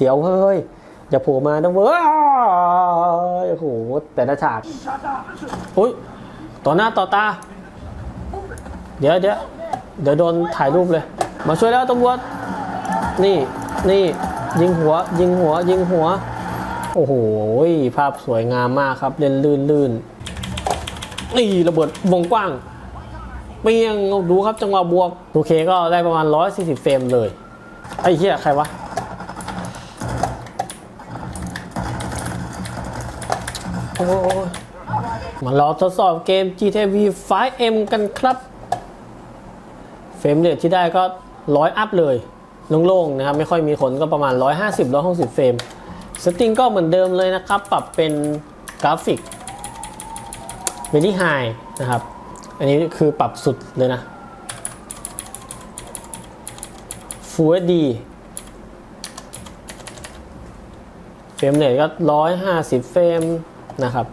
เดี๋ยวเฮ้ยอย่าโผล่มานะเว้ยโอ้โหแต่ละฉากอุ้ยต่อหน้าต่อตา เดี๋ยวเดี๋ยวเดี๋ยวโดนถ่ายรูปเลย มาช่วยแล้วตำรวจนี่นี่ยิงหัว ยิงหัว ยิงหัว โอ้โหภาพสวยงามมากครับ เล่นลื่นลื่นนี่ระเบิดวงกว้างเปียงดูครับจังหวะบวกโอเคก็ได้ประมาณ 140 เฟรมเลยไอ้เหี้ยใครวะ โอ้มาลองทดสอบเกม GTA V 5M กันครับ เฟรมเรทที่ได้ก็ร้อยอัพเลยโล่งๆนะครับ ไม่ค่อยมีคนก็ประมาณ 150 160 เฟรมสตริงก็เหมือนเดิมเลยนะครับ ปรับเป็นกราฟิก Very High นะครับ อันนี้คือปรับสุดเลยนะ Full HD เฟรมเรทก็ร้อยห้าสิบเฟรม นะครับ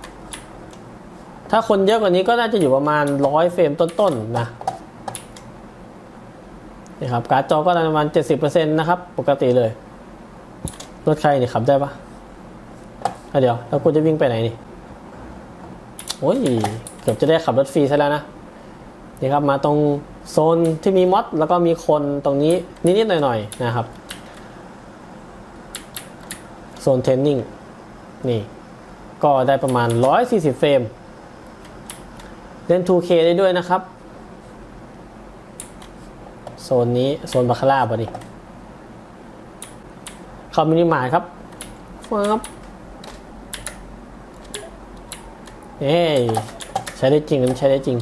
ถ้าคนเยอะกว่านี้ก็น่าจะอยู่ประมาณร้อยเฟรมต้นๆนะนี่ครับการ์ดจอก็ประมาณเจ็ดสิบเปอร์เซ็นต์นะครับ ปกติเลย รถใครนี่ขับได้ปะเดี๋ยวแล้วกูจะวิ่งไปไหนนี่โอ้ยเกือบจะได้ขับรถฟรีซะแล้วนะนี่ครับมาตรงโซนที่มีมอดแล้วก็มีคนตรงนี้นิดๆหน่อยๆนะครับโซนเทรนนิ่งนี่ ก็ได้ประมาณ 140 เฟรม เล่น 2K ได้ด้วยนะครับ โซนนี้ โซนบาคาร่าปะดิเข้ามินิมาร์ทครับฟับเอ้ยใช้ได้จริงหรือไม่ใช้ได้จริง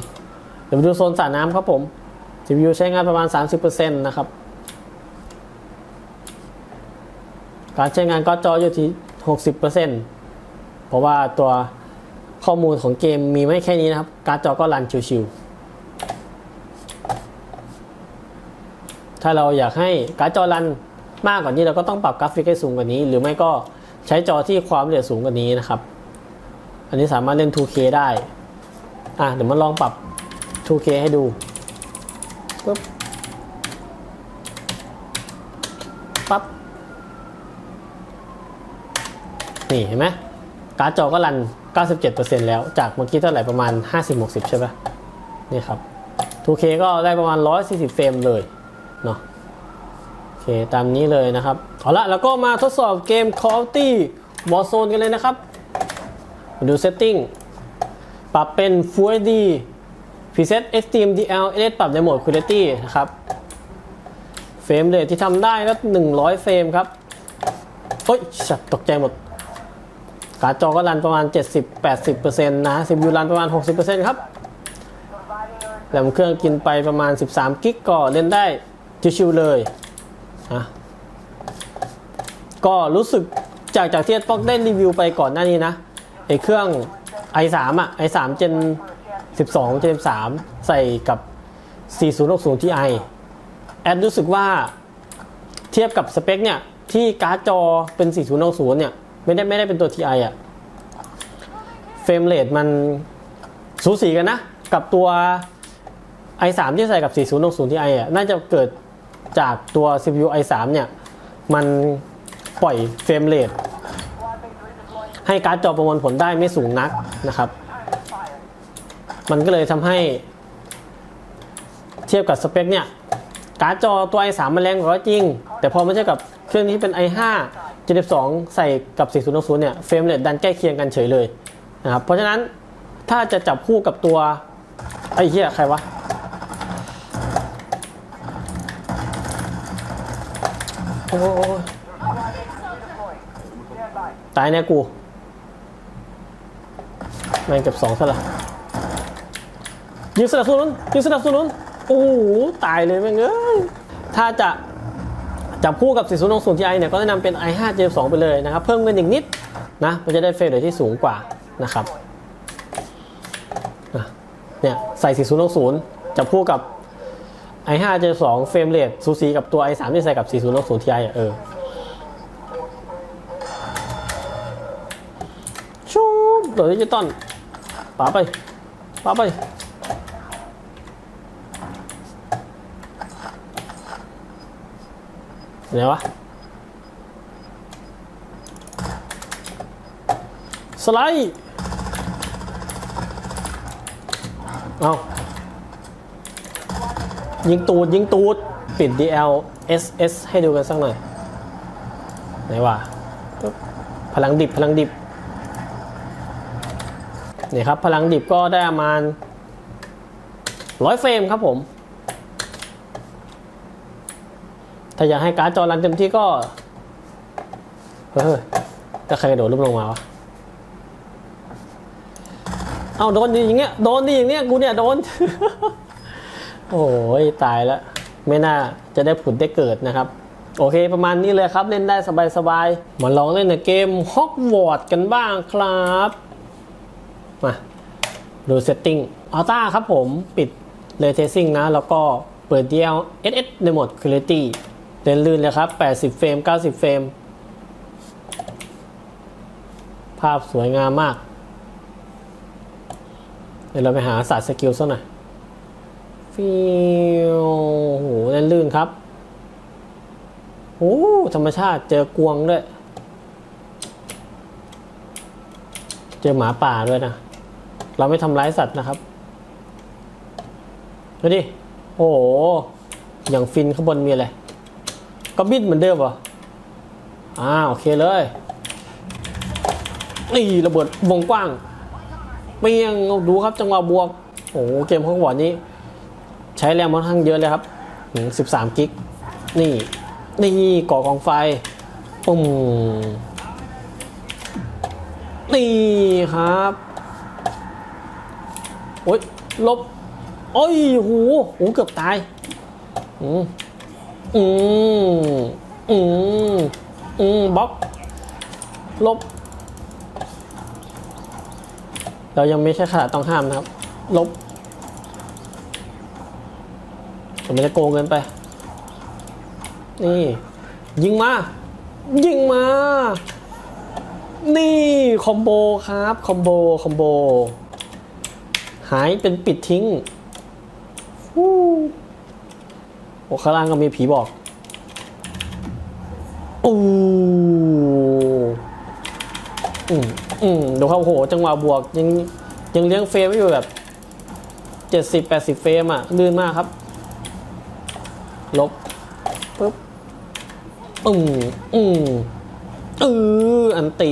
เดี๋ยวไปดูโซนสระน้ำครับผม CPU ใช้งานประมาณ 30%นะครับ การใช้งานก็จออยู่ที่ 60% เพราะว่าตัวข้อมูลของเกมมีไม่แค่นี้นะครับ การ์ดจอก็รันชิวๆถ้าเราอยากให้การ์ดจอรันมากกว่านี้เราก็ต้องปรับกราฟิกให้สูงกว่านี้ หรือไม่ก็ใช้จอที่ความละเอียดสูงกว่านี้นะครับ อันนี้สามารถเล่น 2K ได้อะเดี๋ยวมาลองปรับ 2K ให้ดูปึ๊บปั๊บนี่เห็นไหม การ์ดจอก็รัน 97%แล้วจากเมื่อกี้เท่าไหร่ประมาณ 50-60 ใช่ปะนี่ครับ 2K ก็ได้ประมาณ 140 เฟรมเลยเนาะโอเค ตามนี้เลยนะครับ เอาละแล้วก็มาทดสอบเกม Call of Duty Warzone กันเลยนะครับมาดู Setting ปรับเป็น Full HD Preset Extreme DL LS ปรับในโหมด Quality นะครับ เฟรมเรทที่ทำได้ก็100 เฟรมครับเฮ้ยชัดตกใจหมด การ์ดจอก็รันประมาณ 70-80%นะ CPU รันประมาณ 60%ครับแรมเครื่องกินไปประมาณ 13 กิกก็เล่นได้ชิวๆเลยนะก็รู้สึกจากจากที่ต้องได้รีวิวไปก่อนหน้านี้นะไอเครื่อง i3 อะ i3 Gen 12 Gen 3ใส่กับ 4060 Ti แอดรู้สึกว่าเทียบกับสเปคเนี่ย ที่การ์ดจอเป็น 4060 เนี่ย ไม่ได้ไม่ได้เป็นตัว TI อะเฟรมเรทมันสูสีกันนะ กับตัว i3 ที่ใส่กับ 4060 Ti อะน่าจะเกิดจากตัว CPU i3 เนี่ย มันปล่อยเฟรมเรทให้การ์ดจอประมวลผลได้ไม่สูงนักนะครับ มันก็เลยทำให้ เทียบกับสเปคเนี่ย การ์ดจอตัว i3 มันแรงกว่าจริง แต่พอมาเทียบกับเครื่องนี้เป็น i5 72 ใส่กับ 4060เนี่ยเฟรมเรทดันใกล้เคียงกันเฉยเลยนะครับเพราะฉะนั้นถ้าจะจับคู่กับตัว ไอ้เหี้ยใครวะ โอ้ตายแน่กู แม่งเก็บสองซะละยิงสนับสนุนยิงสนับสนุนโอ้โหตายเลยแม่งเอ้ยถ้าจะ จับคู่กับ 4060 Ti เนี่ยก็แนะนำเป็น i5 Gen 2ไปเลยนะครับ เพิ่มเงินอีกนิดนะมันจะได้เฟรมเรทที่สูงกว่านะครับเนี่ยใส่ 4060 จับคู่กับ i5 Gen 2เฟรมเรทสูสีกับตัว i3 ที่ใส่กับ 4060 Ti อะเออชูบดยดิจิตอลป๋าไปป๋าไป ไหนวะสไลด์เอายิงตูดยิงตูด ปิด DL SS ให้ดูกันสักหน่อย ไหนวะพลังดิบพลังดิบนี่ครับ พลังดิบก็ได้ประมาณร้อยเฟรมครับผม ถ้าอยากให้การ์ดจอรันเต็มที่ก็ เฮ้ยจะใครกระโดดลุกลงมาวะ เอาโดนดีอย่างเงี้ย โดนดีอย่างเงี้ย กูเนี่ยโดน โอ้ยตายแล้ว ไม่น่าจะได้ผุดได้เกิดนะครับ โอเคประมาณนี้เลยครับ เล่นได้สบายๆ มาลองเล่นในเกมฮอกวอตส์กันบ้างครับ มาดูเซตติ้งอัลต้าครับผมปิดเลเทซิ่งนะ แล้วก็เปิด DL SS ในโหมด Quality เล่นลื่นเลยครับ 80 เฟรม 90 เฟรม ภาพสวยงามมาก เดี๋ยวเราไปหาศาสตร์สกิลสักหน่อยฟิวโอ้โหเล่นลื่นครับโอ้ธรรมชาติเจอกวงด้วย เจอหมาป่าด้วยนะ เราไม่ทำร้ายสัตว์นะครับดูดิ โอ้โห อย่างฟินข้างบนมีอะไร ก็บินเหมือนเดิมเหรออ่าโอเคเลย นี่ระเบิดวงกว้างเปียงดูครับจังหวะบวก โอ้เกมข้างบนนี้ ใช้แรงค่อนข้างเยอะเลยครับถึง13กิก นี่ นี่ก่อกองไฟปุ่มนี่ครับโอ้ยลบ โอ้ยหโหเกือบตาย อืม อืมอืมอืมบล็อก ลบ เรายังไม่ใช่ขนาดต้องห้ามนะครับ ลบผมไม่ได้โกงเกินไป นี่ ยิงมา ยิงมา นี่ คอมโบครับ คอมโบ คอมโบ หายเป็นปิดทิ้งฮู้ ข้างล่างก็มีผีบอกอู้อืมอืมดูครับโอ้โห จังหวะบวกยังยังเลี้ยงเฟรมไว้อยู่แบบเจ็ดสิบแปดสิบเฟรมอะลื่นมากครับ ลบปุ๊บอืมอืมเอออันตี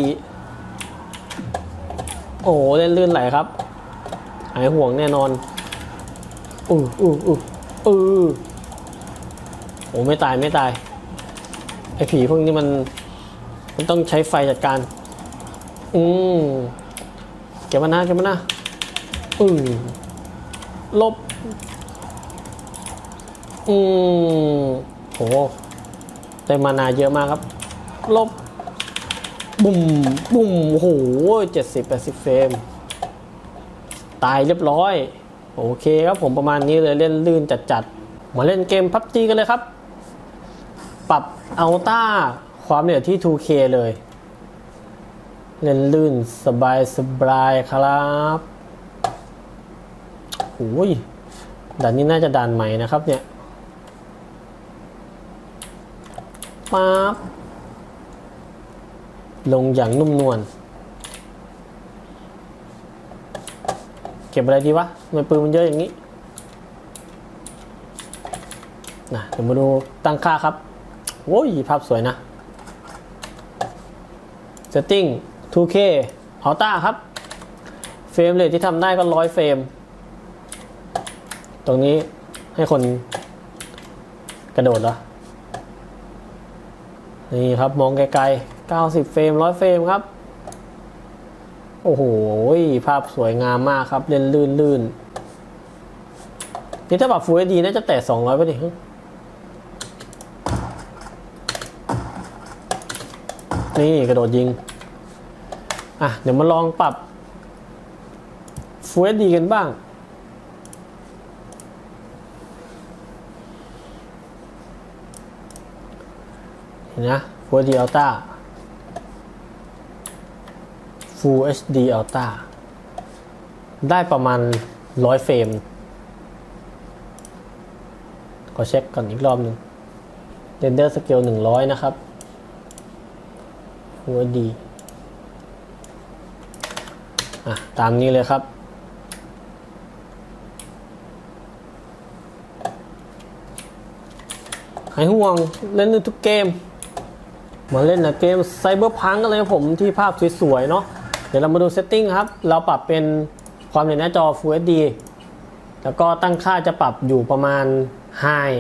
โอ้เล่นลื่นไหลครับ หายห่วงแน่นอนอืออืออืออือ โอ้ไม่ตายไม่ตาย ไอผีพวกนี้มัน มันต้องใช้ไฟจัดการ อืมเก็บมันนะเก็บมันนะอือลบ อืมโหได้มานาเยอะมากครับ ลบ บุ่ม บุ่มโอ้โหเจ็ดสิบแปดสิบเฟรม ตายเรียบร้อย โอเคครับผมประมาณนี้เลยเล่นลื่นจัดๆ มาเล่นเกมพับจีกันเลยครับ อัลต้าความละเอียดที่ 2K เลย เล่นลื่นสบายสบายครับโอ้ยด่านนี้น่าจะด่านใหม่นะครับเนี่ยป๊าบลงอย่างนุ่มนวล เก็บอะไรดีวะทำไมปืนมันเยอะอย่างนี้นะเดี๋ยวมาดูตั้งค่าครับ โอ้ยภาพสวยนะ setting 2K Ultra ครับ เฟรมเรทที่ทำได้ก็ร้อยเฟรม ตรงนี้ให้คนกระโดดเหรอ นี่ครับมองไกลๆ 90 เฟรม 100 เฟรมครับ โอ้โห ภาพสวยงามมากครับ เล่นลื่นลื่นนี่ถ้าแบบ Full HD น่าจะแตะ200ไปดิ นี่กระโดดยิง อะ เดี๋ยวมาลองปรับ Full HD กันบ้าง เห็นนะ Full HD Ultra Full HD Ultra ได้ประมาณ 100 เฟรม ขอเช็คก่อนอีกรอบหนึ่ง Render Scale 100 นะครับ Full HD อะตามนี้เลยครับ หายห่วงเล่นทุกเกม มาเล่นนะเกมไซเบอร์พังกันเลยครับผมที่ภาพสวยๆเนาะเดี๋ยวเรามาดูเซตติ้งครับ เราปรับเป็นความเร็วหน้าจอ Full HD แล้วก็ตั้งค่าจะปรับอยู่ประมาณ High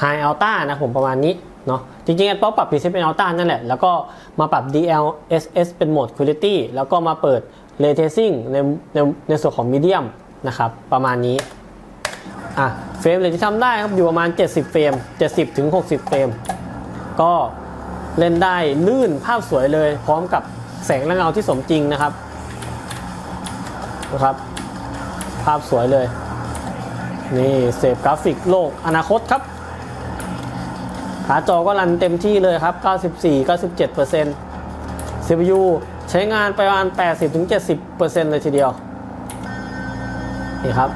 High Ultra นะผมประมาณนี้ เนาะจริงๆ Apple ปรับ preset เป็น Ultra นั่นแหละ แล้วก็มาปรับ DLSS เป็นโหมด Quality แล้วก็มาเปิด Ray Tracing ในในในส่วนของ Medium นะครับประมาณนี้อะเฟรมเลยที่ทำได้ครับอยู่ประมาณ 70 เฟรม 70ถึง60 เฟรม ก็เล่นได้ลื่นภาพสวยเลย พร้อมกับแสงและเงาที่สมจริงนะครับนะครับ ภาพสวยเลย นี่เสพกราฟิกโลกอนาคตครับ ขาจอก็รันเต็มที่เลยครับ 94-97% CPU ใช้งานไปประมาณ 80-70%เลยทีเดียว นี่ครับ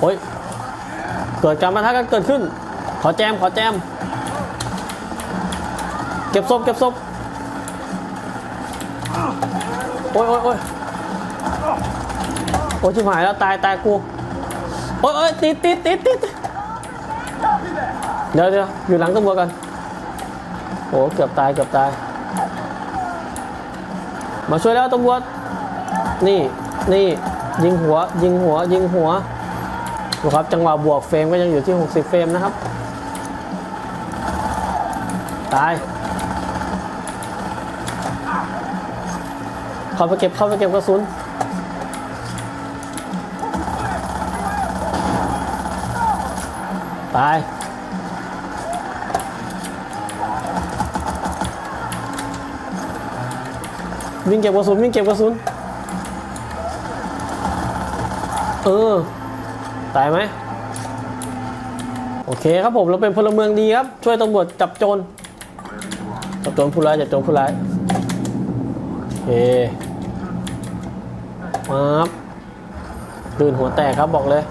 โอ้ย เกิดการมาทะกันเกิดขึ้น ขอแจม ขอแจม เก็บศพเก็บศพโอ้ยโอ้ยโอ้ยโอ้ยชิบหายแล้ว ตาย ตายกู อ้ยโอ้ยติดติดติดติดเดี๋ยวเดี๋ยวอยู่หลังตำรวจกันโอ้เกือบตายเกือบตาย มาช่วยแล้วตำรวจนี่นี่ยิงหัว ยิงหัว ยิงหัวดูครับจังหวะบวกเฟรมก็ยังอยู่ที่ 60 เฟรมนะครับ ตาย เข้าไปเก็บเข้าไปเก็บกระสุน ตายวิ่งเก็บกระสุนวิ่งเก็บกระสุน เออ ตายไหม โอเคครับผมเราเป็นพลเมืองดีครับ ช่วยตำรวจจับโจร จับโจรผู้ร้ายจับโจรผู้ร้าย โอเคมาบลื่นหัวแตกครับบอกเลย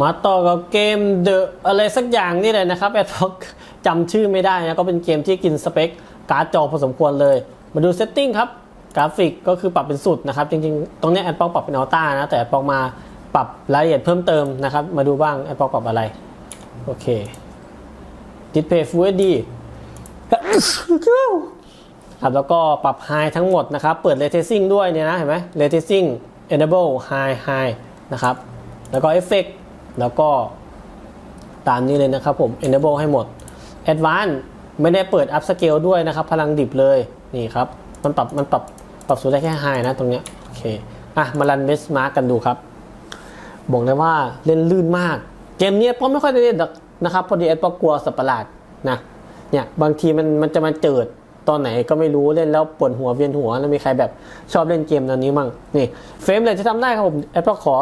มาต่อกับเกมเดอะอะไรสักอย่างนี่เลยนะครับแอดท็อกจำชื่อไม่ได้นะก็เป็นเกมที่กินสเปคการ์ดจอพอสมควรเลย มาดูเซตติ้งครับกราฟิกก็คือปรับเป็นสุดนะครับ จริงๆ ตรงนี้แอดปอกปรับเป็นอัลต้านะ แต่แอดปอกมาปรับรายละเอียดเพิ่มเติมนะครับ มาดูบ้างแอดปอกปรับอะไร โอเค Display Full HD ครับแล้วก็ปรับ High ทั้งหมดนะครับ เปิด Ray Tracing ด้วยเนี่ยนะเห็นไหม Ray Tracing Enable High High นะครับแล้วก็ Effect แล้วก็ตามนี้เลยนะครับผม Enable ให้หมด Advanced ไม่ได้เปิด Up Scale ด้วยนะครับ พลังดิบเลยนี่ครับ มันปรับมันปรับปรับสูงได้แค่ High นะตรงเนี้ยโอเคอะมารัน Benchmark กันดูครับ บอกเลยว่าเล่นลื่นมาก เกมนี้เพราะไม่ค่อยได้เล่นนะครับ พอดีแอดปกกลัวสัตว์ประหลาดนะเนี่ยบางทีมันมันจะมาเจิดตอนไหนก็ไม่รู้เล่นแล้วปวดหัวเวียนหัวแล้วมีใครแบบชอบเล่นเกมแนวนี้มั่งนี่เฟรมเลยที่ทำได้ครับผมแอปเปิลขอ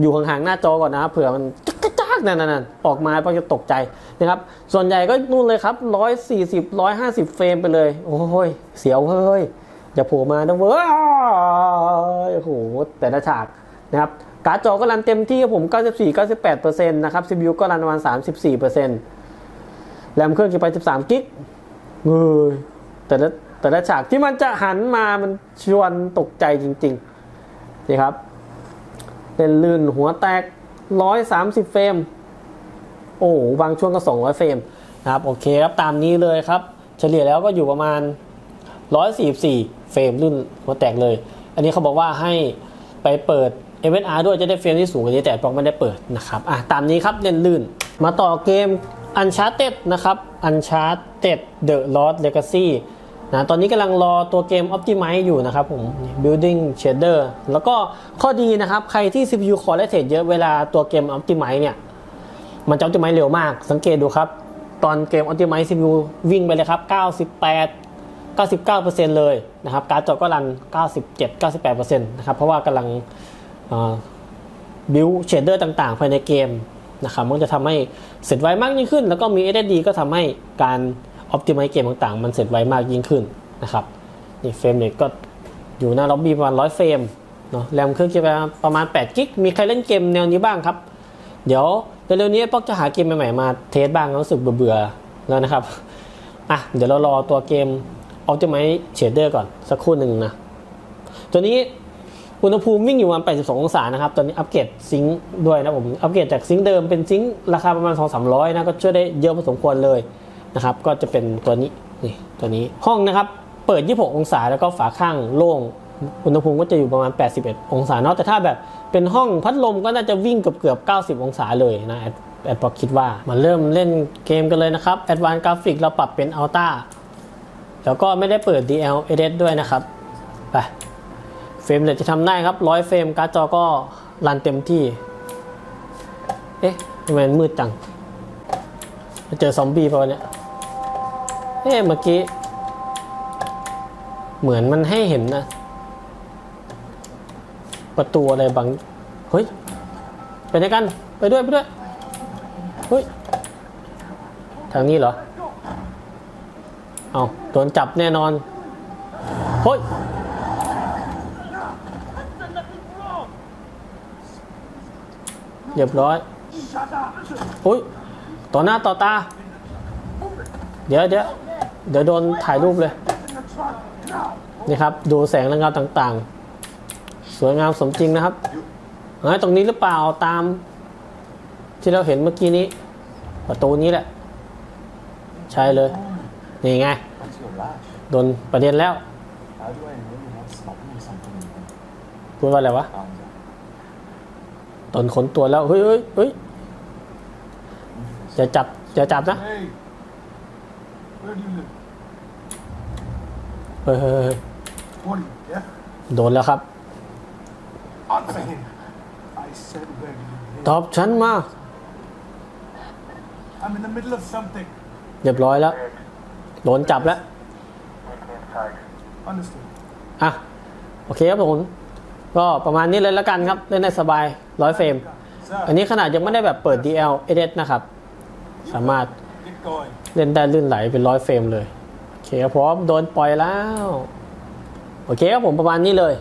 อยู่ห่างๆหน้าจอก่อนนะเผื่อมันจักจักๆนั่นนั่นๆออกมาแอปเปิลจะตกใจนะครับ ส่วนใหญ่ก็นู่นเลยครับร้อยสี่สิบร้อยห้าสิบเฟรมไปเลย โอ้ยเสียวเฮ้ยอย่าโผล่มานะเว้ยโอ้โหแต่ละฉากนะครับการ์ดจอก็รันเต็มที่ครับผม 94-98%นะครับ CPU ก็รันประมาณ 34%แรมเครื่องกี่ไป 13 กิกเออแต่ละแต่ละฉากที่มันจะหันมามันชวนตกใจจริง ๆ นี่ครับ เล่นลื่นหัวแตก 130 เฟรม โอ้บางช่วงก็ 200 เฟรมนะครับโอเคครับตามนี้เลยครับ เฉลี่ยแล้วก็อยู่ประมาณ 144 เฟรมลื่นหัวแตกเลย อันนี้เขาบอกว่าให้ไปเปิด MSR ด้วยจะได้เฟรมที่สูงกว่านี้แต่ปอกไม่ได้เปิดนะครับอะตามนี้ครับเล่นลื่น มาต่อเกม Uncharted นะครับ Uncharted The Lost Legacy นะตอนนี้กำลังรอตัวเกม Optimize อยู่นะครับผม Building Shader แล้วก็ข้อดีนะครับ ใครที่ CPU Core และเทรดเยอะเวลาตัวเกม Optimize เนี่ย มันจะ Optimize เร็วมาก สังเกตดูครับ ตอนเกม Optimize CPU วิ่งไปเลยครับ 98 99%เลยนะครับ การ์ดจอก็รัน 97 98%นะครับ เพราะว่ากำลังบิวเชดเดอร์ต่างๆ ภายในเกมนะครับ มันจะทำให้เสร็จไวมากยิ่งขึ้น แล้วก็มี SSD ก็ทำให้การ Optimize เกมต่างๆ มันเสร็จไวมากยิ่งขึ้นนะครับนี่เฟรมเรทก็อยู่หน้าล็อบบี้ประมาณ100เฟรมเนาะแรมเครื่องคิดไปประมาณ8กิกมีใครเล่นเกมแนวนี้บ้างครับ เดี๋ยวเร็วๆนี้ป๊อกจะหาเกมใหม่ๆมาเทสบ้างรู้สึกเบื่อๆแล้วนะครับอะเดี๋ยวเรารอตัวเกม Optimize Shader ก่อนสักครู่หนึ่งนะ ตัวนี้อุณหภูมิวิ่งอยู่ประมาณ 82 องศานะครับ ตอนนี้อัปเกรดซิงค์ด้วยนะผม อัปเกรดจากซิงค์เดิมเป็นซิงค์ราคาประมาณ 2-300 นะ ก็ช่วยได้เยอะพอสมควรเลย นะครับ ก็จะเป็นตัวนี้นี่ตัวนี้ห้องนะครับ เปิด 26 องศาแล้วก็ฝาข้างโล่งอุณหภูมิก็จะอยู่ประมาณ 81 องศาเนาะแต่ถ้าแบบเป็นห้องพัดลมก็น่าจะวิ่งเกือบเกือบ 90 องศาเลยนะแอดแอดบอกคิดว่ามาเริ่มเล่นเกมกันเลยนะครับ Advanced Graphics เราปรับเป็น Ultra แล้วก็ไม่ได้เปิด DL Edit ด้วยนะครับไปเฟรมเรทจะทำได้ครับ100เฟรมการ์ดจอก็รันเต็มที่ เอ๊ะทำไมมืดจัง เจอซอมบี้ป่ะวะเนี่ย เอ๊ะเมื่อกี้ เหมือนมันให้เห็นนะ ประตูอะไรบาง เฮ้ย ไปไหนกัน ไปด้วยไปด้วย เฮ้ย ทางนี้เหรอ เอาโดนจับแน่นอน เฮ้ยเรียบร้อยอุ้ย ต่อหน้าต่อตา เดี๋ยวเดี๋ยว เดี๋ยวโดนถ่ายรูปเลย นี่ครับ ดูแสงและเงาต่างๆ สวยงามสมจริงนะครับเฮ้ตรงนี้หรือเปล่าตาม ที่เราเห็นเมื่อกี้นี้ ประตูนี้แหละ ใช่เลย นี่ไง โดนประเด็นแล้วพูดว่าอะไรวะตนขนตัวแล้ว เฮ้ยเฮ้ยเฮ้ยอย่าจับอย่าจับนะ Where do you live? เฮ้ยเฮ้ยเฮ้ย What Yeah. โดนแล้วครับ Answer him! I said where you ต live? อบฉันมา I'm in the middle of something. เรียบร้อยแล้ว โดนจับแล้ว Understood. อะ โอเคครับผม ก็ประมาณนี้เลยแล้วกันครับ เล่นได้สบายร้อยเฟรม Sir, อันนี้ขนาดยังไม่ได้แบบเปิด DL edit นะครับ สามารถ get going. เล่นได้ลื่นไหลเป็นร้อยเฟรมเลย เคครับผมโดนปล่อยแล้ว โอเคครับผมประมาณนี้เลย